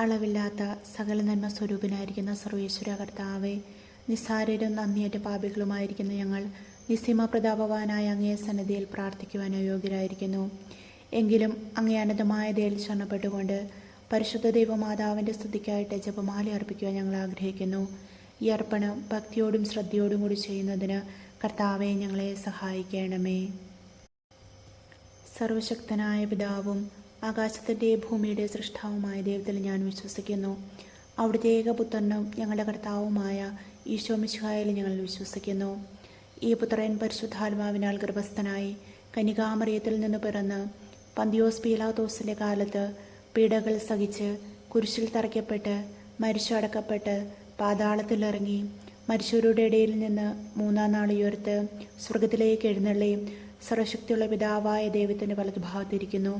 അളവില്ലാത്ത സകല നന്മ സ്വരൂപനായിരിക്കുന്ന സർവേശ്വര കർത്താവെ നിസ്സാരരും നന്ദിയേറ്റ പാപികളുമായിരിക്കുന്ന ഞങ്ങൾ നിസ്സീമ പ്രതാപവാനായ അങ്ങേ സന്നദ്ധിയിൽ പ്രാർത്ഥിക്കുവാൻ യോഗ്യരായിരിക്കുന്നു. എങ്കിലും അങ്ങേ അനന്തമായ ദയിൽ ശരണപ്പെട്ടുകൊണ്ട് പരിശുദ്ധ ദൈവമാതാവിന്റെ സ്തുതിക്കായിട്ട് ജപമാല അർപ്പിക്കുവാൻ ഞങ്ങൾ ആഗ്രഹിക്കുന്നു. ഈ അർപ്പണം ഭക്തിയോടും ശ്രദ്ധയോടും കൂടി ചെയ്യുന്നതിന് കർത്താവെ ഞങ്ങളെ സഹായിക്കണമേ. സർവശക്തനായ പിതാവും ആകാശത്തിന്റെ ഭൂമിയുടെ സൃഷ്ടാവുമായ ദൈവത്തിൽ ഞാൻ വിശ്വസിക്കുന്നു. അവിടുത്തെ ഏകപുത്രനും ഞങ്ങളുടെ കർത്താവുമായ ഈശോ മിശുഹായിൽ ഞങ്ങൾ വിശ്വസിക്കുന്നു. ഈ പുത്രൻ പരിശുദ്ധാത്മാവിനാൽ ഗർഭസ്ഥനായി കനികാമറിയത്തിൽ നിന്ന് പിറന്ന് പന്തിയോസ് പീലാത്തോസിന്റെ കാലത്ത് പീഡകൾ സഹിച്ച് കുരിശിൽ തറയ്ക്കപ്പെട്ട് മരിച്ചടക്കപ്പെട്ട് പാതാളത്തിലിറങ്ങി മരിച്ചവരുടെ ഇടയിൽ നിന്ന് മൂന്നാം നാൾ ഉയർത്ത് സ്വർഗത്തിലേക്ക് എഴുന്നള്ളി സർവശക്തിയുള്ള പിതാവായ ദൈവത്തിന്റെ വലതുഭാഗത്തിരിക്കുന്നു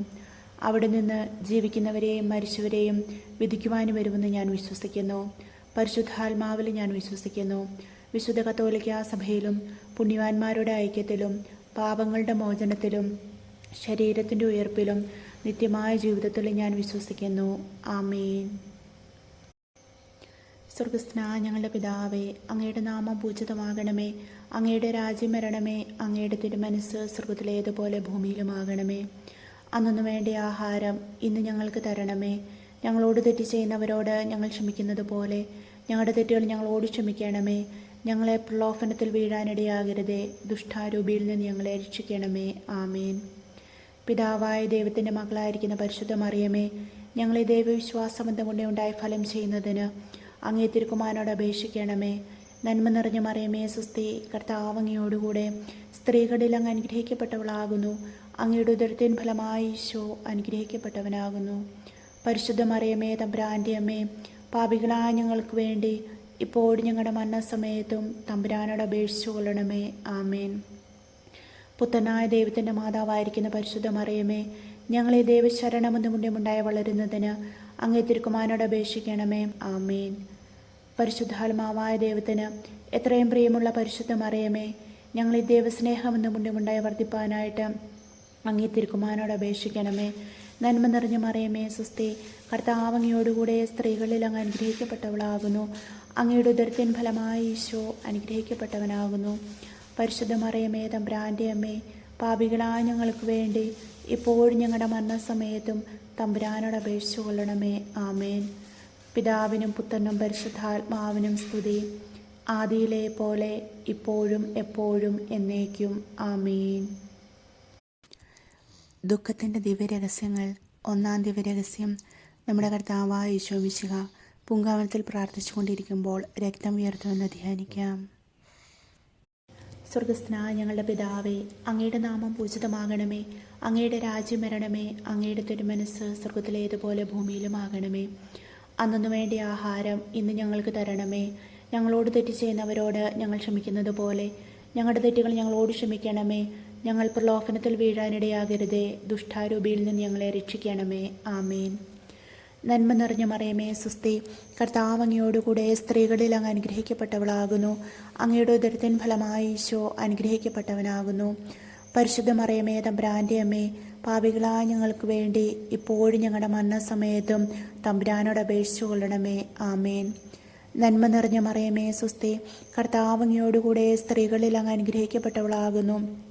അവിടെ നിന്ന് ജീവിക്കുന്നവരെയും മരിച്ചവരെയും വിധിക്കുവാനും വരുമെന്ന് ഞാൻ വിശ്വസിക്കുന്നു. പരിശുദ്ധാത്മാവിൽ ഞാൻ വിശ്വസിക്കുന്നു. വിശുദ്ധ കത്തോലിക്ക സഭയിലും പുണ്യവാന്മാരുടെ ഐക്യത്തിലും പാപങ്ങളുടെ മോചനത്തിലും ശരീരത്തിന്റെ ഉയർപ്പിലും നിത്യമായ ജീവിതത്തിലും ഞാൻ വിശ്വസിക്കുന്നു. ആമേൻ. സ്വർഗസ്ന ഞങ്ങളുടെ പിതാവേ അങ്ങയുടെ നാമം പൂജിതമാകണമേ. അങ്ങയുടെ രാജ്യം വരണമേ. അങ്ങയുടെ തിരുമനസ് സ്വർഗത്തിലേതുപോലെ ഭൂമിയിലുമാകണമേ. അന്നു വേണ്ട ആഹാരം ഇന്ന് ഞങ്ങൾക്ക് തരണമേ. ഞങ്ങളോട് തെറ്റ് ചെയ്യുന്നവരോട് ഞങ്ങൾ ക്ഷമിക്കുന്നത് പോലെ ഞങ്ങളുടെ തെറ്റുകൾ ഞങ്ങളോട് ക്ഷമിക്കണമേ. ഞങ്ങളെ പ്രലോഭനത്തിൽ വീഴാനിടയാകരുതേ. ദുഷ്ടാരൂപിയിൽ നിന്ന് ഞങ്ങളെ രക്ഷിക്കണമേ. ആമേൻ. പിതാവായ ദൈവത്തിന്റെ മകളായിരിക്കുന്ന പരിശുദ്ധ മറിയമേ ഞങ്ങളെ ദൈവവിശ്വാസബന്ധം കൊണ്ട് ഉണ്ടായ ഫലം ചെയ്യുന്നതിന് അങ്ങേ തിരുക്കുമാനോട് അപേക്ഷിക്കണമേ. നന്മ നിറഞ്ഞ മറിയമേ സുസ്തി കർത്താവങ്ങയോടുകൂടെ സ്ത്രീകളിൽ അങ്ങ് അനുഗ്രഹിക്കപ്പെട്ടവളാകുന്നു. അങ്ങയുടെ ഉദരത്തിൻ ഫലമായി ഈശോ അനുഗ്രഹിക്കപ്പെട്ടവനാകുന്നു. പരിശുദ്ധ മറിയമേ തമ്പുരാന്റെ അമ്മേ പാപികളായ ഞങ്ങൾക്ക് വേണ്ടി ഇപ്പോഴും ഞങ്ങളുടെ മരണസമയത്തും തമ്പുരാനോട് അപേക്ഷിച്ചു കൊള്ളണമേ. ആമേൻ. പുത്തനായ ദൈവത്തിന്റെ മാതാവായിരിക്കുന്ന പരിശുദ്ധ മറിയമേ ഞങ്ങളെ ദൈവശരണമെന്ന് മുന്നേമുണ്ടായ വളരുന്നതിന് അങ്ങേ തിരുക്കുമാനോട് അപേക്ഷിക്കണമേ. ആമേൻ. പരിശുദ്ധാത്മാവായ ദൈവത്തിന് എത്രയും പ്രിയമുള്ള പരിശുദ്ധ മറിയമേ ഞങ്ങളെ ദൈവസ്നേഹമെന്ന് മുന്നേമുണ്ടായ വർദ്ധിപ്പാനായിട്ട് അങ്ങേ തിരുക്കുമാനോട് അപേക്ഷിക്കണമേ. നന്മ നിറഞ്ഞ മറിയമേ സുസ്തി കർത്താവങ്ങയോടുകൂടെ സ്ത്രീകളിൽ അങ്ങ് അനുഗ്രഹിക്കപ്പെട്ടവളാകുന്നു. അങ്ങയുടെ ഉദരത്തിൻ ഫലമായി ഈശോ അനുഗ്രഹിക്കപ്പെട്ടവനാകുന്നു. പരിശുദ്ധ മറിയമേ തമ്പ്രാന്റെ അമ്മേ. പാപികളായ ഞങ്ങൾക്ക് വേണ്ടി ഇപ്പോഴും ഞങ്ങളുടെ മരണസമയത്തും തമ്പുരാനോട് അപേക്ഷിച്ചു കൊള്ളണമേ ആമേൻ. പിതാവിനും പുത്രനും പരിശുദ്ധാത്മാവിനും സ്തുതി. ആദിയിലെ പോലെ ഇപ്പോഴും എപ്പോഴും എന്നേക്കും. ആമേൻ. ദുഃഖത്തിന്റെ ദിവ്യരഹസ്യങ്ങൾ ഒന്നാം ദിവ്യരഹസ്യം നമ്മുടെ കർത്താവായ ഈശോമിശിക പൂങ്കാവനത്തിൽ പ്രാർത്ഥിച്ചുകൊണ്ടിരിക്കുമ്പോൾ രക്തം ഉയർത്തുമെന്ന് ധ്യാനിക്കാം. സ്വർഗസ്ന ഞങ്ങളുടെ പിതാവേ അങ്ങയുടെ നാമം പൂജിതമാകണമേ. അങ്ങയുടെ രാജ്യം വരണമേ. അങ്ങയുടെ തിരുമനസ് സ്വർഗത്തിലേതുപോലെ ഭൂമിയിലുമാകണമേ അന്നു വേണ്ട ആഹാരം ഇന്ന് ഞങ്ങൾക്ക് തരണമേ. ഞങ്ങളോട് തെറ്റ് ചെയ്യുന്നവരോട് ഞങ്ങൾ ക്ഷമിക്കുന്നത് പോലെ ഞങ്ങളുടെ തെറ്റുകൾ ഞങ്ങളോട് ക്ഷമിക്കണമേ. ഞങ്ങൾ പ്രലോഭനത്തിൽ വീഴാനിടയാകരുതേ. ദുഷ്ടാരൂപിയിൽ നിന്ന് ഞങ്ങളെ രക്ഷിക്കണമേ. ആമേൻ. നന്മ നിറഞ്ഞ മറിയമേ സുസ്തി. കർത്താവങ്ങയോടുകൂടെ സ്ത്രീകളിൽ അങ്ങ് അനുഗ്രഹിക്കപ്പെട്ടവളാകുന്നു. അങ്ങയുടെ ഉദരത്തിൻ ഫലമായി ഈശോ അനുഗ്രഹിക്കപ്പെട്ടവനാകുന്നു. പരിശുദ്ധ മറിയമേ തമ്പുരാന്റെ അമ്മേ പാപികളായ ഞങ്ങൾക്ക് വേണ്ടി ഇപ്പോഴും ഞങ്ങളുടെ മരണസമയത്തും തമ്പുരാനോട് അപേക്ഷിച്ചു കൊള്ളണമേ. ആമേൻ. നന്മ നിറഞ്ഞ മറിയമേ സുസ്തി. കർത്താവങ്ങയോടുകൂടെ സ്ത്രീകളിൽ അങ്ങ് അനുഗ്രഹിക്കപ്പെട്ടവളാകുന്നു.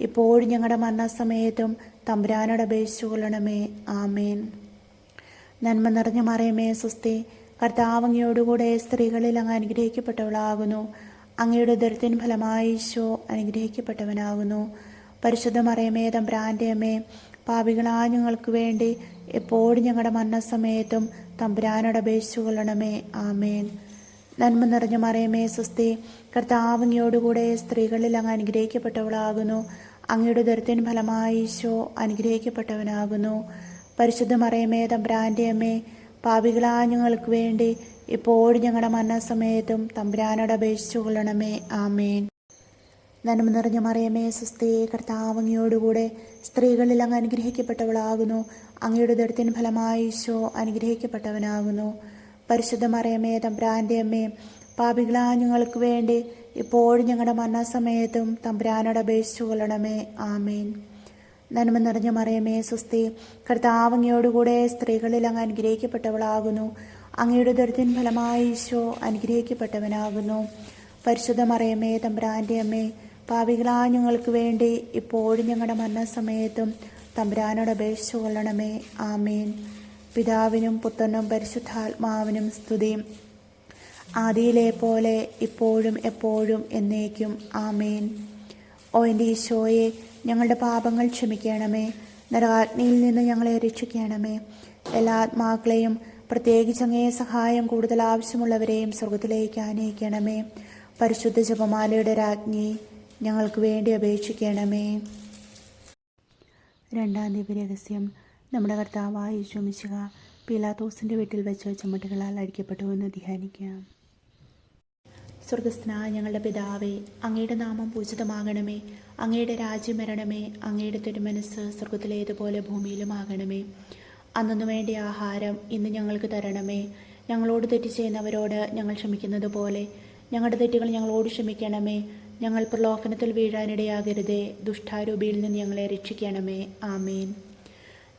ഇപ്പോഴും ഞങ്ങളുടെ മരണസമയത്തും തമ്പുരാനോട് അപേക്ഷിച്ചു കൊള്ളണമേ. ആമേൻ. നന്മ നിറഞ്ഞ മറയമേ സ്വസ്തി കർത്താവ് അങ്ങയോടുകൂടെ സ്ത്രീകളിൽ അങ്ങ് അനുഗ്രഹിക്കപ്പെട്ടവളാകുന്നു. അങ്ങയുടെ ഉദരത്തിൻ ഫലമായി ഈശോ അനുഗ്രഹിക്കപ്പെട്ടവനാകുന്നു. പരിശുദ്ധ മറിയമേ തമ്പുരാന്റെ അമ്മേ പാപികളായ ഞങ്ങൾക്ക് വേണ്ടി എപ്പോഴും ഞങ്ങളുടെ മരണസമയത്തും തമ്പുരാനോട് അപേക്ഷിച്ചു കൊള്ളണമേ. ആമേൻ. നന്മ നിറഞ്ഞ മറിയമേ സ്വസ്തി കർത്താവ് അങ്ങയോടുകൂടെ സ്ത്രീകളിൽ അങ്ങ് അനുഗ്രഹിക്കപ്പെട്ടവളാകുന്നു. അങ്ങയുടെ ദുരത്തിൻ ഫലമായി ഈശോ അനുഗ്രഹിക്കപ്പെട്ടവനാകുന്നു. പരിശുദ്ധ മറയമേ തമ്പ്രാന്റെ അമ്മേ പാപികളായ ഞങ്ങൾക്ക് വേണ്ടി ഇപ്പോഴും ഞങ്ങളുടെ മരണസമയത്തും തമ്പ്രാനോട് അപേക്ഷിച്ചു കൊള്ളണമേ. ആമേൻ. നന്മ നിറഞ്ഞ മറിയമേ സുസ്ഥേ കർത്താവങ്ങിയോടുകൂടെ സ്ത്രീകളിൽ അങ്ങ് അനുഗ്രഹിക്കപ്പെട്ടവളാകുന്നു. അങ്ങയുടെ ദുരത്തിൻ ഫലമായി ഈശോ അനുഗ്രഹിക്കപ്പെട്ടവനാകുന്നു. പരിശുദ്ധ മറിയമേ തമ്പ്രാന്റെ അമ്മേ പാപികളാ ഞങ്ങൾക്ക് വേണ്ടി ഇപ്പോഴും ഞങ്ങളുടെ മരണസമയത്തും തമ്പ്രാനോട് അപേക്ഷിച്ചു കൊള്ളണമേ. ആമേൻ. നന്മ നിറഞ്ഞ മറിയമേ സുസ്ഥി കർത്താവങ്ങയോടുകൂടെ സ്ത്രീകളിൽ അങ്ങ് അനുഗ്രഹിക്കപ്പെട്ടവളാകുന്നു. അങ്ങയുടെ ദുരിതൻ ഫലമായി ഈശോ അനുഗ്രഹിക്കപ്പെട്ടവനാകുന്നു. പരിശുദ്ധ മറിയമേ തമ്പുരാന്റെ അമ്മേ പാവികളാ ഞങ്ങൾക്ക് വേണ്ടി ഇപ്പോഴും ഞങ്ങളുടെ മരണസമയത്തും തമ്പുരാനോട് അപേക്ഷിച്ചു കൊള്ളണമേ. ആമേൻ. പിതാവിനും പുത്രനും പരിശുദ്ധാത്മാവിനും സ്തുതിയും ആദിയിലെ പോലെ ഇപ്പോഴും എപ്പോഴും എന്നേക്കും. ആമേൻ. ഓ എന്റെ ഈശോയെ ഞങ്ങളുടെ പാപങ്ങൾ ക്ഷമിക്കണമേ. നരകാഗ്നിയിൽ നിന്ന് ഞങ്ങളെ രക്ഷിക്കണമേ. എല്ലാ ആത്മാക്കളെയും പ്രത്യേകിച്ച് അങ്ങേ സഹായം കൂടുതൽ ആവശ്യമുള്ളവരെയും സ്വർഗത്തിലേക്ക് ആനയിക്കണമേ. പരിശുദ്ധ ജപമാലയുടെ രാജ്ഞി ഞങ്ങൾക്ക് വേണ്ടി അപേക്ഷിക്കണമേ. രണ്ടാം ദിവ്യ രഹസ്യം. നമ്മുടെ കർത്താവായ ഈശോമിശിക പീലാത്തോസിന്റെ വീട്ടിൽ വെച്ച് ചുമട്ടുകളാൽ അടിക്കപ്പെട്ടു എന്ന് ധ്യാനിക്കാം. സ്വർഗസ്നായ ഞങ്ങളുടെ പിതാവേ അങ്ങയുടെ നാമം പൂജിതമാകണമേ. അങ്ങയുടെ രാജ്യം വരണമേ. അങ്ങയുടെ തിരുമനസ് സ്വർഗത്തിലേതുപോലെ ഭൂമിയിലുമാകണമേ അന്നു വേണ്ടിയ ആഹാരം ഇന്ന് ഞങ്ങൾക്ക് തരണമേ. ഞങ്ങളോട് തെറ്റ് ചെയ്യുന്നവരോട് ഞങ്ങൾ ക്ഷമിക്കുന്നത് പോലെ. ഞങ്ങളുടെ തെറ്റുകൾ ഞങ്ങളോട് ക്ഷമിക്കണമേ. ഞങ്ങൾ പ്രലോഭനത്തിൽ വീഴാനിടയാകരുതേ. ദുഷ്ടാരൂപിയിൽ നിന്ന് ഞങ്ങളെ രക്ഷിക്കണമേ. ആമേൻ.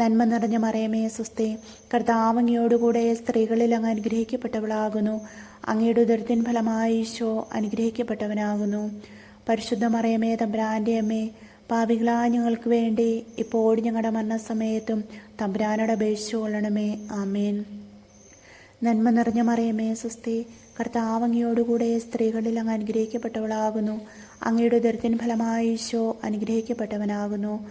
നന്മ നിറഞ്ഞ മറിയമേ സുസ്തി കർത്താവങ്ങിയോടുകൂടെ സ്ത്രീകളിൽ അങ്ങ് അനുഗ്രഹിക്കപ്പെട്ടവളാകുന്നു. അങ്ങയുടെ ഉദരത്തിൻ ഫലമായി ഈശോ അനുഗ്രഹിക്കപ്പെട്ടവനാകുന്നു. പരിശുദ്ധ മറിയമേ തമ്പ്രാന്റെ അമ്മേ പാപികളാ ഞങ്ങൾക്ക് വേണ്ടി ഇപ്പോഴും ഞങ്ങളുടെ മരണസമയത്തും തമ്പ്രാനോട് അപേക്ഷിച്ചു കൊള്ളണമേ. ആമേൻ. നന്മ നിറഞ്ഞ മറിയമേ സുസ്തി കർത്താവങ്ങിയോടുകൂടെ സ്ത്രീകളിൽ അങ്ങ് അനുഗ്രഹിക്കപ്പെട്ടവളാകുന്നു. അങ്ങയുടെ ഉദരത്തിൻ ഫലമായി ഈശോ അനുഗ്രഹിക്കപ്പെട്ടവനാകുന്നു.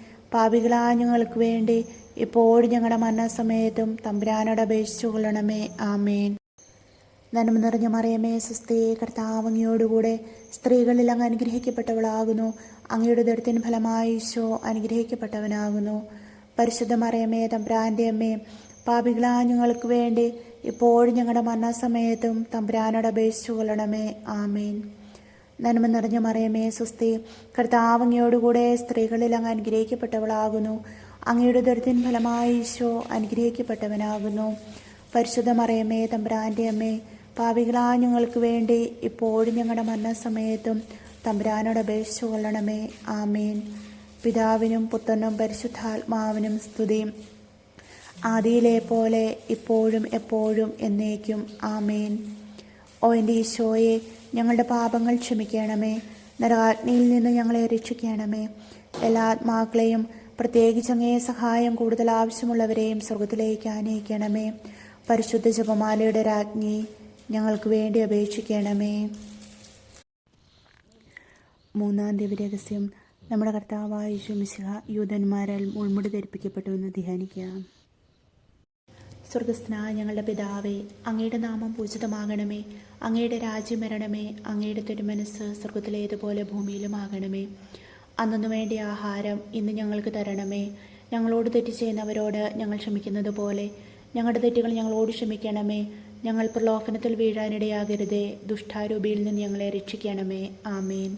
പാപികളായ ഞങ്ങൾക്ക് വേണ്ടി ഇപ്പോഴും ഞങ്ങളുടെ മരണസമയത്തും തമ്പുരാനോട് അപേക്ഷിച്ചു കൊള്ളണമേ. ആമേൻ. നന്മ നിറഞ്ഞ മറിയമേ സുസ്ഥേ കർത്താവങ്ങിയോടുകൂടെ സ്ത്രീകളിൽ അങ്ങ് അനുഗ്രഹിക്കപ്പെട്ടവളാകുന്നു. അങ്ങയുടെ ദുരിതത്തിന് ഫലമായി ഈശോ അനുഗ്രഹിക്കപ്പെട്ടവനാകുന്നു. പരിശുദ്ധ മറിയമേ തമ്പുരാന്റെ അമ്മേ പാപികളാ ഞങ്ങൾക്ക് വേണ്ടി ഇപ്പോഴും ഞങ്ങളുടെ മരണസമയത്തും തമ്പുരാനോട് അപേക്ഷിച്ചു കൊള്ളണമേ. ആമേൻ. നന്മ നിറഞ്ഞ മറിയമേ സുസ്ഥി. കർത്താവങ്ങയോടുകൂടെ സ്ത്രീകളിൽ അങ്ങ് അനുഗ്രഹിക്കപ്പെട്ടവളാകുന്നു. അങ്ങയുടെ ദുരിതം ഫലമായി ഈശോ അനുഗ്രഹിക്കപ്പെട്ടവനാകുന്നു. പരിശുദ്ധ മറിയമേ തമ്പുരാന്റെ അമ്മേ പാവികളാ ഞങ്ങൾക്ക് വേണ്ടി ഇപ്പോഴും ഞങ്ങളുടെ മരണസമയത്തും തമ്പുരാനോട് അപേക്ഷിച്ചു കൊള്ളണമേ. ആമേൻ. പിതാവിനും പുത്രനും പരിശുദ്ധാത്മാവിനും സ്തുതിയും ആദിയിലെ പോലെ ഇപ്പോഴും എപ്പോഴും എന്നേക്കും. ആമേൻ. ഓ എന്റെ ഈശോയെ ഞങ്ങളുടെ പാപങ്ങൾ ക്ഷമിക്കണമേ. നരകാഗ്നിയിൽ നിന്ന് ഞങ്ങളെ രക്ഷിക്കണമേ. എല്ലാ ആത്മാക്കളെയും പ്രത്യേകിച്ച് അങ്ങേ സഹായം കൂടുതൽ ആവശ്യമുള്ളവരെയും സ്വർഗത്തിലേക്ക് ആനയിക്കണമേ. പരിശുദ്ധ ജപമാലയുടെ രാജ്ഞി ഞങ്ങൾക്ക് വേണ്ടി അപേക്ഷിക്കണമേ. മൂന്നാം ദിവ്യരഹസ്യം നമ്മുടെ കർത്താവായ യേശു മിശിഹ യൂതന്മാരാൽ മുൾമുടി ധരിപ്പിക്കപ്പെട്ടു എന്ന് ധ്യാനിക്കാം. സ്വർഗസ്നായ ഞങ്ങളുടെ പിതാവേ അങ്ങയുടെ നാമം പൂജിതമാകണമേ. അങ്ങയുടെ രാജ്യം വരണമേ. അങ്ങയുടെ തിരുമനസ് സ്വർഗത്തിലേതുപോലെ ഭൂമിയിലുമാകണമേ അന്നു വേണ്ട ആഹാരം ഇന്ന് ഞങ്ങൾക്ക് തരണമേ. ഞങ്ങളോട് തെറ്റ് ചെയ്യുന്നവരോട് ഞങ്ങൾ ക്ഷമിക്കുന്നത് പോലെ. ഞങ്ങളുടെ തെറ്റുകൾ ഞങ്ങളോട് ക്ഷമിക്കണമേ. ഞങ്ങൾ പ്രലോഭനത്തിൽ വീഴാനിടയാകരുതേ. ദുഷ്ടാരൂപിയിൽ നിന്ന് ഞങ്ങളെ രക്ഷിക്കണമേ. ആമേൻ.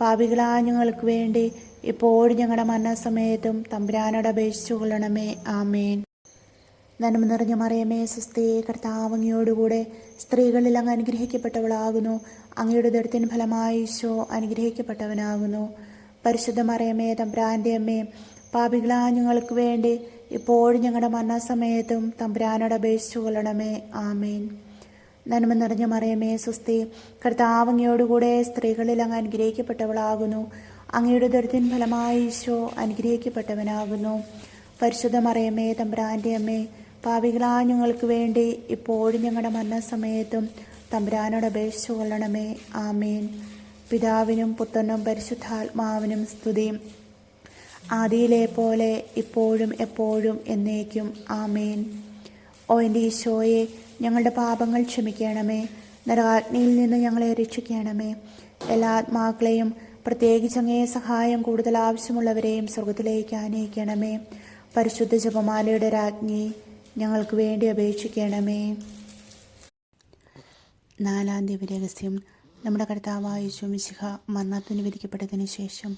പാപികളായ ഞങ്ങൾക്ക് വേണ്ടി ഇപ്പോഴും ഞങ്ങളുടെ മരണസമയത്തും തമ്പുരാനോട് അപേക്ഷിച്ചു കൊള്ളണമേ. ആമേൻ. നന്മ നിറഞ്ഞ മറിയമേ സുസ്ഥേ കർത്താവങ്ങിയോടുകൂടെ സ്ത്രീകളിൽ അങ്ങ് അനുഗ്രഹിക്കപ്പെട്ടവളാകുന്നു. അങ്ങയുടെ ദൃഢത്തിന് ഫലമായി ഈശോ അനുഗ്രഹിക്കപ്പെട്ടവനാകുന്നു. പരിശുദ്ധ മറിയമേ തമ്പുരാന്റെ അമ്മേ പാപികളാ ഞങ്ങൾക്ക് വേണ്ടി ഇപ്പോഴും ഞങ്ങളുടെ മരണസമയത്തും തമ്പുരാനോട് അപേക്ഷിച്ചു കൊള്ളണമേ. ആമേൻ. നന്മ നിറഞ്ഞ മറിയമേ സുസ്ഥി കർത്താവങ്ങയോടുകൂടെ സ്ത്രീകളിൽ അങ്ങ് അനുഗ്രഹിക്കപ്പെട്ടവളാകുന്നു. അങ്ങയുടെ ദുരിതൻ ഫലമായി ഈശോ അനുഗ്രഹിക്കപ്പെട്ടവനാകുന്നു. പരിശുദ്ധ മറിയമേ തമ്പുരാന്റെ അമ്മേ പാവികളാ ഞങ്ങൾക്ക് വേണ്ടി ഇപ്പോഴും ഞങ്ങളുടെ മരണസമയത്തും തമ്പുരാനോട് അപേക്ഷിച്ചു കൊള്ളണമേ. ആമേൻ. പിതാവിനും പുത്രനും പരിശുദ്ധാത്മാവിനും സ്തുതിയും ആദിയിലെ പോലെ ഇപ്പോഴും എപ്പോഴും എന്നേക്കും. ആമേൻ. ഓ എന്റെ ഈശോയെ ഞങ്ങളുടെ പാപങ്ങൾ ക്ഷമിക്കണമേ. നരകാഗ്നിയിൽ നിന്ന് ഞങ്ങളെ രക്ഷിക്കണമേ. എല്ലാ ആത്മാക്കളെയും പ്രത്യേകിച്ച് അങ്ങേ സഹായം കൂടുതൽ ആവശ്യമുള്ളവരെയും സ്വർഗത്തിലേക്ക് ആനയിക്കണമേ. പരിശുദ്ധ ജപമാലയുടെ രാജ്ഞി ഞങ്ങൾക്ക് വേണ്ടി അപേക്ഷിക്കണമേ. നാലാം ദിവ്യരഹസ്യം. നമ്മുടെ കർത്താവായ ശുമിശിഹ മരണത്തിന് വിധിക്കപ്പെട്ടതിന് ശേഷം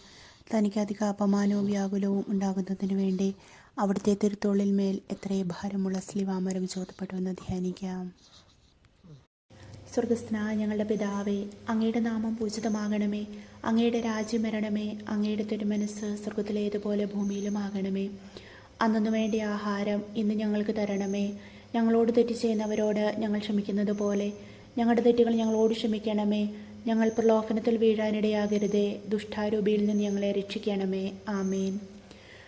തനിക്ക് അധിക അപമാനവും വ്യാകുലവും ഉണ്ടാകുന്നതിന് വേണ്ടി അവിടുത്തെ തിരുത്തോളിൽ മേൽ എത്രയും ഭാരമുള്ള സ്ലിവാമരം ചോദപ്പെട്ടുവെന്ന് ധ്യാനിക്കാം. സ്വർഗസ്ന ഞങ്ങളുടെ പിതാവേ അങ്ങയുടെ നാമം പൂജിതമാകണമേ. അങ്ങയുടെ രാജ്യം വരണമേ. അങ്ങയുടെ തിരുമനസ് സ്വർഗത്തിലേതുപോലെ ഭൂമിയിലുമാകണമേ. അന്നു വേണ്ടിയ ആഹാരം ഇന്ന് ഞങ്ങൾക്ക് തരണമേ. ഞങ്ങളോട് തെറ്റ് ചെയ്യുന്നവരോട് ഞങ്ങൾ ക്ഷമിക്കുന്നത് പോലെ ഞങ്ങളുടെ തെറ്റുകൾ ഞങ്ങളോട് ക്ഷമിക്കണമേ. ഞങ്ങൾ പ്രലോഭനത്തിൽ വീഴാനിടയാകരുതേ. ദുഷ്ടാരൂപിയിൽ നിന്ന് ഞങ്ങളെ രക്ഷിക്കണമേ. ആമേൻ.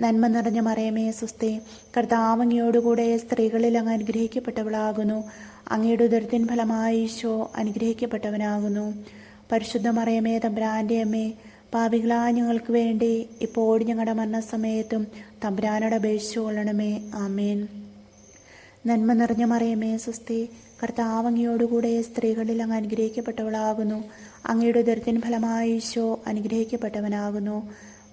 നന്മ നിറഞ്ഞ മറിയമേ സുസ്തി കർത്താവങ്ങിയോടുകൂടെ സ്ത്രീകളിൽ അങ്ങ് അനുഗ്രഹിക്കപ്പെട്ടവളാകുന്നു. അങ്ങയുടെ ഉദരത്തിൻ ഫലമായി ഈശോ അനുഗ്രഹിക്കപ്പെട്ടവനാകുന്നു. പരിശുദ്ധ മറിയമേ തമ്പ്രാന്റെ അമ്മേ പാപികളായ ഞങ്ങൾക്ക് വേണ്ടി ഇപ്പോൾ ഞങ്ങളുടെ മരണസമയത്തും തമ്പ്രാനോട് അപേക്ഷിച്ചു കൊള്ളണമേ. ആമേൻ. നന്മ നിറഞ്ഞ മറിയമേ സുസ്തി കർത്താവങ്ങിയോടുകൂടെ സ്ത്രീകളിൽ അങ്ങ് അനുഗ്രഹിക്കപ്പെട്ടവളാകുന്നു. അങ്ങയുടെ ദുരിതൻ ഫലമായി ഈശോ അനുഗ്രഹിക്കപ്പെട്ടവനാകുന്നു.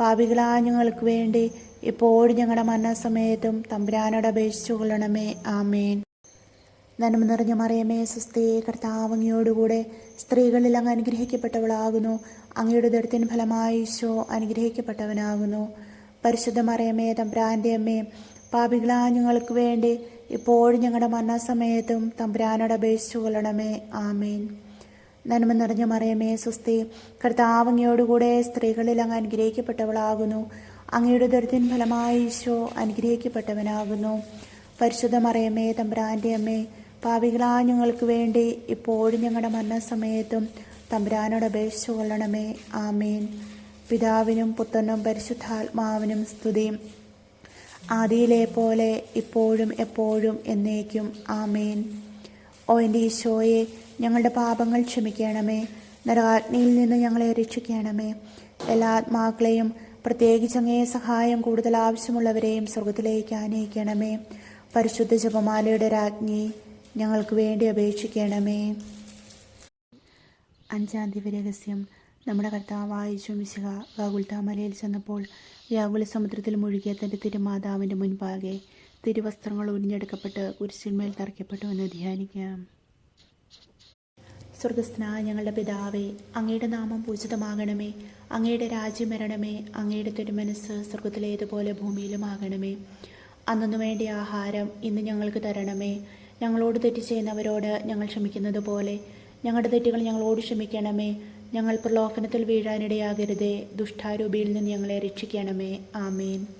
പാപികളായ ഞങ്ങൾക്ക് വേണ്ടി ഇപ്പോഴും ഞങ്ങളുടെ മരണസമയത്തും തമ്പുരാനോട് അപേക്ഷിച്ചു കൊള്ളണമേ. ആമേൻ. നന്മ നിറഞ്ഞ മറിയമേ സുസ്തി കർത്താവങ്ങിയോടുകൂടെ സ്ത്രീകളിൽ അങ്ങ് അനുഗ്രഹിക്കപ്പെട്ടവളാകുന്നു. അങ്ങയുടെ ഉദരത്തിൻ ഫലമായി ഈശോ അനുഗ്രഹിക്കപ്പെട്ടവനാകുന്നു. പരിശുദ്ധ മറിയമേ തമ്പുരാന്റെ അമ്മേ പാപികളായ ഞങ്ങൾക്ക് വേണ്ടി ഇപ്പോഴും ഞങ്ങളുടെ മരണസമയത്തും തമ്പുരാനോട് അപേക്ഷിച്ചു കൊള്ളണമേ. ആമേൻ. നന്മ നിറഞ്ഞ മറിയമേ സുസ്തി. കർത്താവങ്ങയോടുകൂടെ സ്ത്രീകളിൽ അങ്ങ് അനുഗ്രഹിക്കപ്പെട്ടവളാകുന്നു. അങ്ങയുടെ ദുരിതൻ ഫലമായി ഈശോ അനുഗ്രഹിക്കപ്പെട്ടവനാകുന്നു. പരിശുദ്ധ മറിയമ്മേ തമ്പുരാന്റെ അമ്മേ പാപികളായ ഞങ്ങൾക്ക് വേണ്ടി ഇപ്പോഴും ഞങ്ങളുടെ മരണസമയത്തും തമ്പുരാനോട് അപേക്ഷിച്ചു കൊള്ളണമേ. ആമേൻ. പിതാവിനും പുത്രനും പരിശുദ്ധാത്മാവിനും സ്തുതിയും ആദിയിലെ പോലെ ഇപ്പോഴും എപ്പോഴും എന്നേക്കും. ആമേൻ. ഓ എന്റെ ഈശോയെ ഞങ്ങളുടെ പാപങ്ങൾ ക്ഷമിക്കണമേ. നരകാഗ്നിയിൽ നിന്ന് ഞങ്ങളെ രക്ഷിക്കണമേ. എല്ലാ ആത്മാക്കളെയും പ്രത്യേകിച്ച് അങ്ങേ സഹായം കൂടുതൽ ആവശ്യമുള്ളവരെയും സ്വർഗത്തിലേക്ക് ആനയിക്കണമേ. പരിശുദ്ധ ജപമാലയുടെ രാജ്ഞി ഞങ്ങൾക്ക് വേണ്ടി അപേക്ഷിക്കണമേ. അഞ്ചാം ദിവ്യരഹസ്യം നമ്മുടെ കർത്താവായ ശുമിശിക ഗാകുൽത്താമലയിൽ ചെന്നപ്പോൾ വ്യാകുല സമുദ്രത്തിൽ മുഴുകിയ തന്റെ തിരുമാതാവിന്റെ മുൻപാകെ തിരുവസ്ത്രങ്ങൾ ഉരിഞ്ഞെടുക്കപ്പെട്ട് കുരിശിന്മേൽ തറയ്ക്കപ്പെട്ടു എന്ന് ധ്യാനിക്കാം. സ്വർഗസ്ഥനായ ഞങ്ങളുടെ പിതാവേ അങ്ങയുടെ നാമം പൂജിതമാകണമേ. അങ്ങയുടെ രാജ്യം വരണമേ. അങ്ങയുടെ തിരുമനസ് സ്വർഗത്തിലേതുപോലെ ഭൂമിയിലുമാകണമേ അന്നു വേണ്ട ആഹാരം ഇന്ന് ഞങ്ങൾക്ക് തരണമേ. ഞങ്ങളോട് തെറ്റ് ചെയ്യുന്നവരോട് ഞങ്ങൾ ക്ഷമിക്കുന്നത് പോലെ. ഞങ്ങളുടെ തെറ്റുകൾ ഞങ്ങളോട് ക്ഷമിക്കണമേ. ഞങ്ങൾ പ്രലോഭനത്തിൽ വീഴാനിടയാകരുതേ. ദുഷ്ടാരൂപിയിൽ നിന്ന് ഞങ്ങളെ രക്ഷിക്കണമേ. ആമേൻ.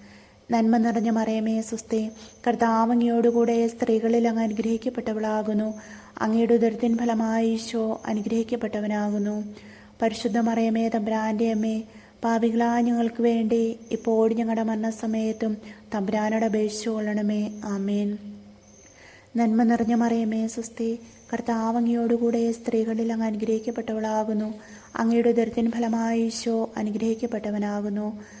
നന്മ നിറഞ്ഞ മറിയമേ സുസ്തേ കർത്താവങ്ങയോടുകൂടെ സ്ത്രീകളിൽ അങ്ങ് അനുഗ്രഹിക്കപ്പെട്ടവളാകുന്നു. അങ്ങയുടെ ഉദരത്തിൻ ഫലമായി ഈശോ അനുഗ്രഹിക്കപ്പെട്ടവനാകുന്നു. പരിശുദ്ധ മറിയമേ തമ്പ്രാന്റെ അമ്മേ പാപികളായ ഞങ്ങൾക്ക് വേണ്ടി ഇപ്പോഴും ഞങ്ങളുടെ മരണസമയത്തും തമ്പ്രാനോട് അപേക്ഷിച്ചു കൊള്ളണമേ. ആമേൻ. നന്മ നിറഞ്ഞ മറിയമേ സുസ്തി കർത്താവങ്ങയോടുകൂടെ സ്ത്രീകളിൽ അങ്ങ് അനുഗ്രഹിക്കപ്പെട്ടവളാകുന്നു. അങ്ങയുടെ ഉദരത്തിൻ ഫലമായി ഈശോ അനുഗ്രഹിക്കപ്പെട്ടവനാകുന്നു.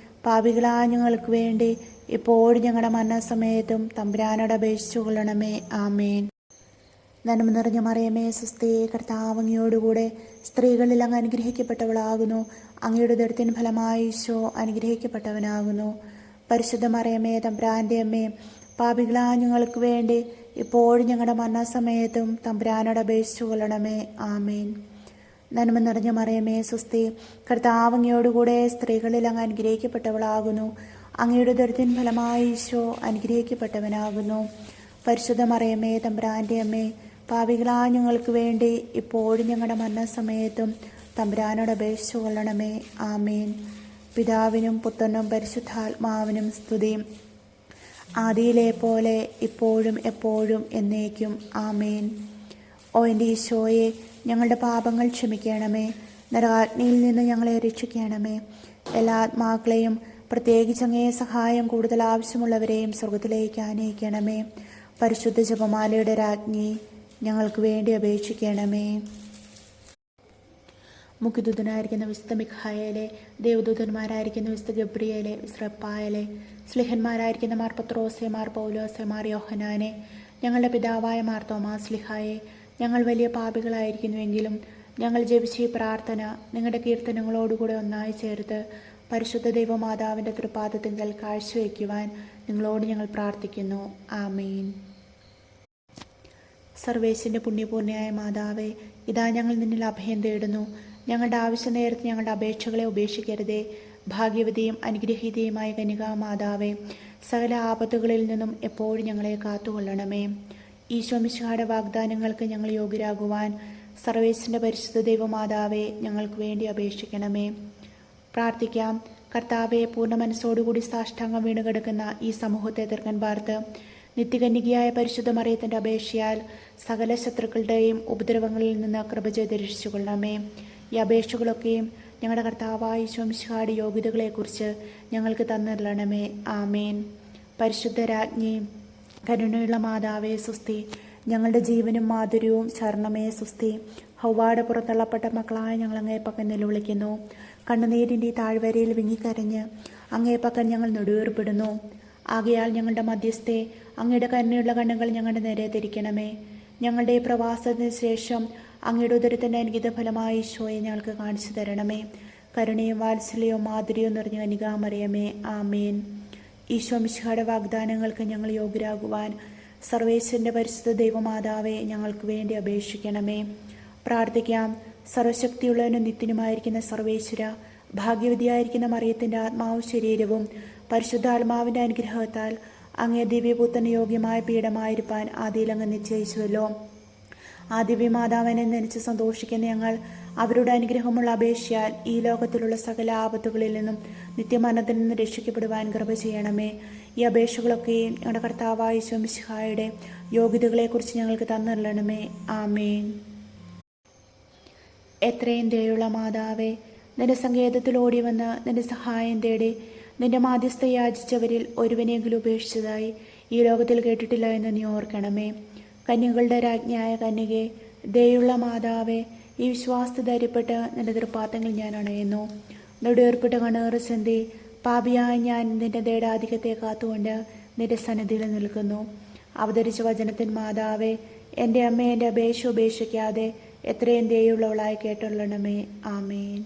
പാപികളായ ഞങ്ങൾക്ക് വേണ്ടി ഇപ്പോഴും ഞങ്ങളുടെ മരണസമയത്തും തമ്പുരാനോട് അപേക്ഷിച്ചു കൊള്ളണമേ. ആമേൻ. നന്മ നിറഞ്ഞ മറിയമേ സുസ്തേ കർത്താവങ്ങിയോടുകൂടെ സ്ത്രീകളിൽ അങ്ങ് അനുഗ്രഹിക്കപ്പെട്ടവളാകുന്നു. അങ്ങയുടെ ദൃഢത്തിന് ഫലമായി ഈശോ അനുഗ്രഹിക്കപ്പെട്ടവനാകുന്നു. പരിശുദ്ധ മറിയമേ തമ്പുരാന്റെ അമ്മേ പാപികളായ ഞങ്ങൾക്ക് വേണ്ടി ഇപ്പോഴും ഞങ്ങളുടെ മരണസമയത്തും തമ്പുരാനോട് അപേക്ഷിച്ചു കൊള്ളണമേ. ആമേൻ. നന്മ നിറഞ്ഞ മറിയമേ സ്വസ്തി കർത്താവങ്ങയോടുകൂടെ സ്ത്രീകളിൽ അങ്ങ് അനുഗ്രഹിക്കപ്പെട്ടവളാകുന്നു. അങ്ങയുടെ ദുരിതൻ ഫലമായി ഈശോ അനുഗ്രഹിക്കപ്പെട്ടവനാകുന്നു. പരിശുദ്ധ മറിയമേ തമ്പുരാന്റെ അമ്മേ പാപികളായ ഞങ്ങൾക്ക് വേണ്ടി ഇപ്പോഴും ഞങ്ങളുടെ മരണസമയത്തും തമ്പുരാനോട് അപേക്ഷിച്ചു കൊള്ളണമേ. ആമേൻ. പിതാവിനും പുത്രനും പരിശുദ്ധാത്മാവിനും സ്തുതി. ആദിയിലെ പോലെ ഇപ്പോഴും എപ്പോഴും എന്നേക്കും. ആമേൻ. ഓ എന്റെ ഈശോയെ ഞങ്ങളുടെ പാപങ്ങൾ ക്ഷമിക്കണമേ. നരകാഗ്നിയിൽ നിന്ന് ഞങ്ങളെ രക്ഷിക്കണമേ. എല്ലാ ആത്മാക്കളെയും പ്രത്യേകിച്ച് അങ്ങേ സഹായം കൂടുതൽ ആവശ്യമുള്ളവരെയും സ്വർഗത്തിലേക്ക് ആനയിക്കണമേ. പരിശുദ്ധ ജപമാലയുടെ രാജ്ഞി ഞങ്ങൾക്ക് വേണ്ടി അപേക്ഷിക്കണമേ. മുഖ്യദൂതനായിരിക്കുന്ന വിശുദ്ധ മിഖായലെ ദേവദൂതന്മാരായിരിക്കുന്ന വിശുദ്ധ ഗബ്രിയലെ വിശ്രപ്പായലെ സ്ലിഹന്മാരായിരിക്കുന്ന മാർ പത്രോസെ മാർ പൗലോസെ മാർ യോഹനാനെ ഞങ്ങളുടെ പിതാവായ മാർ തോമാ ലിഹായെ ഞങ്ങൾ വലിയ പാപികളായിരിക്കുന്നുവെങ്കിലും ഞങ്ങൾ ജപിച്ച ഈ പ്രാർത്ഥന നിങ്ങളുടെ കീർത്തനങ്ങളോടുകൂടെ ഒന്നായി ചേർത്ത് പരിശുദ്ധ ദൈവമാതാവിന്റെ തൃപാദത്തിങ്കൽ കാഴ്ചവെക്കുവാൻ നിങ്ങളോട് ഞങ്ങൾ പ്രാർത്ഥിക്കുന്നു. ആമീൻ. സർവേശിന്റെ പുണ്യപൂർണയായ മാതാവേ ഇതാ ഞങ്ങൾ നിന്നിൽ അഭയം തേടുന്നു. ഞങ്ങളുടെ ആവശ്യ നേരത്തെ ഞങ്ങളുടെ അപേക്ഷകളെ ഉപേക്ഷിക്കരുതേ. ഭാഗ്യവതിയും അനുഗ്രഹീതയുമായ കനികാ മാതാവേ സകല ആപത്തുകളിൽ നിന്നും എപ്പോഴും ഞങ്ങളെ കാത്തുകൊള്ളണമേ. ഈശോമിശായുടെ വാഗ്ദാനങ്ങൾക്ക് ഞങ്ങൾ യോഗ്യരാകുവാൻ സർവേശ്വരന്റെ പരിശുദ്ധ ദൈവമാതാവെ ഞങ്ങൾക്ക് വേണ്ടി അപേക്ഷിക്കണമേ. പ്രാർത്ഥിക്കാം. കർത്താവെ പൂർണ മനസ്സോടുകൂടി സാഷ്ടാംഗം വീണുകിടക്കുന്ന ഈ സമൂഹത്തെ തീർക്കാൻ പാർത്ത് നിത്യകന്യകയായ പരിശുദ്ധ മറിയത്തിന്റെ അപേക്ഷയാൽ സകല ശത്രുക്കളുടെയും ഉപദ്രവങ്ങളിൽ നിന്ന് കൃപ ചെയ്ത് രക്ഷിച്ചുകൊള്ളണമേ. ഈ അപേക്ഷകളൊക്കെയും ഞങ്ങളുടെ കർത്താവായ ശംശാടി യോഗ്യതകളെക്കുറിച്ച് ഞങ്ങൾക്ക് തന്നിരണമേ ആമേൻ. പരിശുദ്ധ രാജ്ഞി കരുണയുള്ള മാതാവേ സുസ്തി ഞങ്ങളുടെ ജീവനും മാധുര്യവും ശരണമേ സുസ്തി ഹൗവാടെ പുറത്തള്ളപ്പെട്ട മക്കളായ ഞങ്ങൾ അങ്ങേപ്പക്കൻ നിലവിളിക്കുന്നു. കണ്ണുനീരിന്റെ താഴ്വരയിൽ വിങ്ങിക്കരഞ്ഞ് അങ്ങേപ്പക്കൻ ഞങ്ങൾ നെടുവേർപ്പെടുന്നു. ആകയാൽ ഞങ്ങളുടെ മധ്യസ്ഥെ അങ്ങയുടെ കരുണയുള്ള കണ്ണുകൾ ഞങ്ങളുടെ നേരെ തിരിക്കണമേ. ഞങ്ങളുടെ പ്രവാസത്തിന് ശേഷം അങ്ങയുടെ ഉദരത്തിന്റെ അനുഗിത ഫലമായി ഈശോയെ ഞങ്ങൾക്ക് കാണിച്ചു തരണമേ. കരുണയും വാത്സല്യവും മാധുര്യവും നിറഞ്ഞ കനികാമറിയമേ. ആമേൻ. ഈശോ മിശിഹയുടെ വാഗ്ദാനങ്ങൾക്ക് ഞങ്ങൾ യോഗ്യരാകുവാൻ സർവേശ്വരന്റെ പരിശുദ്ധ ദൈവമാതാവെ ഞങ്ങൾക്ക് വേണ്ടി അപേക്ഷിക്കണമേ. പ്രാർത്ഥിക്കാം. സർവശക്തിയുള്ളവനും നിത്യനുമായിരിക്കുന്ന സർവേശ്വര ഭാഗ്യവതിയായിരിക്കുന്ന മറിയത്തിന്റെ ആത്മാവും ശരീരവും പരിശുദ്ധാത്മാവിന്റെ അനുഗ്രഹത്താൽ അങ്ങേ ദിവ്യപൂത്തന് യോഗ്യമായ പീഠമായിരിക്കാൻ ആദ്യയിലങ്ങ് നിശ്ചയിച്ചുവല്ലോ. ആ ദിവ്യമാതാവിനെ നനച്ച് സന്തോഷിക്കുന്ന ഞങ്ങൾ അവരുടെ അനുഗ്രഹമുള്ള അപേക്ഷയാൽ ഈ ലോകത്തിലുള്ള സകല ആപത്തുകളിൽ നിന്നും നിത്യമരണത്തിൽ നിന്ന് രക്ഷിക്കപ്പെടുവാൻ കൃപ ചെയ്യണമേ. ഈ അപേക്ഷകളൊക്കെയും ഞങ്ങളുടെ കർത്താവായ ശംഷിഹായുടെ യോഗ്യതകളെക്കുറിച്ച് ഞങ്ങൾക്ക് തന്നിരണമേ ആമേൻ. എത്രയും ദയുള്ള മാതാവേ നിന്റെ സങ്കേതത്തിൽ ഓടി വന്ന് നിന്റെ സഹായം തേടി നിന്റെ മാധ്യസ്ഥ യാചിച്ചവരിൽ ഒരുവനെങ്കിലും ഉപേക്ഷിച്ചതായി ഈ ലോകത്തിൽ കേട്ടിട്ടില്ല എന്ന് നീ ഓർക്കണമേ. കന്യകളുടെ രാജ്ഞിയായ കന്യകെ ദയുള്ള മാതാവെ ഈ വിശ്വാസത്തെ ധൈര്യപ്പെട്ട് നിന്റെ തൃപ്പാത്തങ്ങൾ ഞാൻ അണയുന്നു. നെടുവേർപ്പെട്ട കണ്ണേറ് സന്ധി പാപിയായ ഞാൻ നിന്റെ ദേടാധികത്തെ കാത്തുകൊണ്ട് നിന്റെ സന്നിധിയിൽ നിൽക്കുന്നു. അവതരിച്ച വചനത്തിൻ മാതാവെ എന്റെ അമ്മ എന്റെ അപേക്ഷ ഉപേക്ഷിക്കാതെ എത്രയും ദയുള്ളവളായി കേട്ടുള്ളണമേ. ആമേൻ.